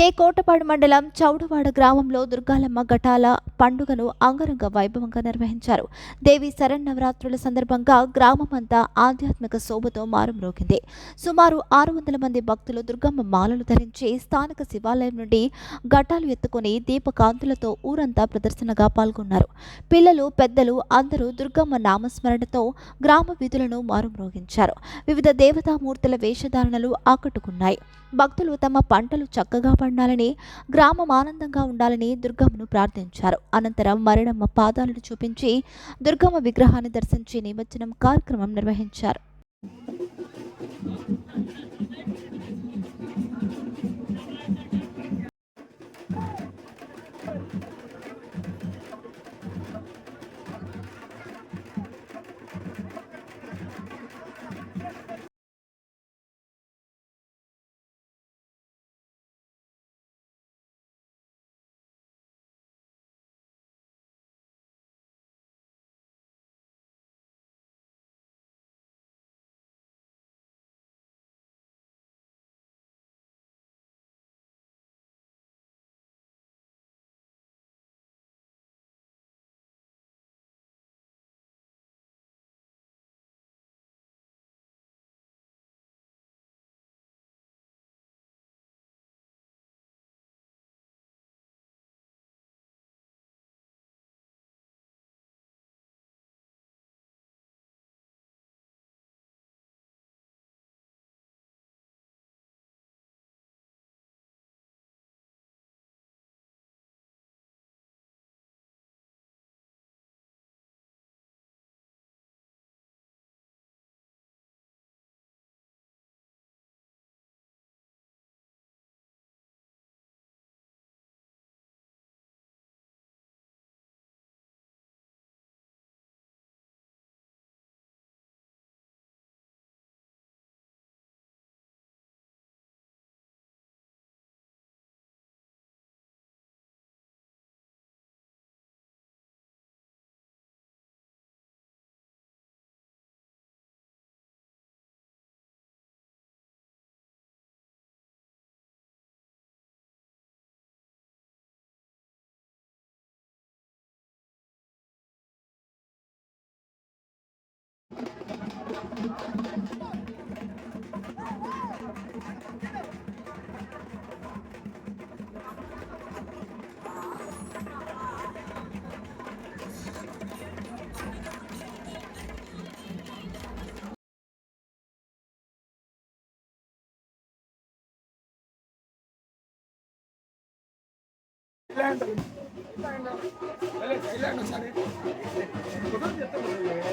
కే కోటపాడు మండలం చౌడవాడ గ్రామంలో దుర్గాలమ్మ ఘటాల పండుగను అంగరంగ వైభవంగా నిర్వహించారు. దేవి శరన్నవరాత్రుల సందర్భంగా గ్రామమంతా ఆధ్యాత్మిక శోభతో మారుమ్రోగింది సుమారు ఆరు వందల మంది భక్తులు దుర్గమ్మ మాలలు ధరించి స్థానిక శివాలయం నుండి ఘటాలు ఎత్తుకొని దీపకాంతులతో ఊరంతా ప్రదర్శనగా పాల్గొన్నారు. పిల్లలు పెద్దలు అందరూ దుర్గమ్మ నామస్మరణతో గ్రామ వీధులను మారుమ్రోగించారు వివిధ దేవతామూర్తుల వేషధారణలు ఆకట్టుకున్నాయి. భక్తులు తమ పంటలు చక్కగా పండాలని గ్రామం ఆనందంగా ఉండాలని దుర్గమ్మను ప్రార్థించారు. అనంతరం మరణమ్మ పాదాలను చూపించి దుర్గమ్మ విగ్రహాన్ని దర్శించి నిమజ్జనం కార్యక్రమం నిర్వహించారు. Lento. Lento. Lento. Lento. Lento. Lento. Lento. Lento.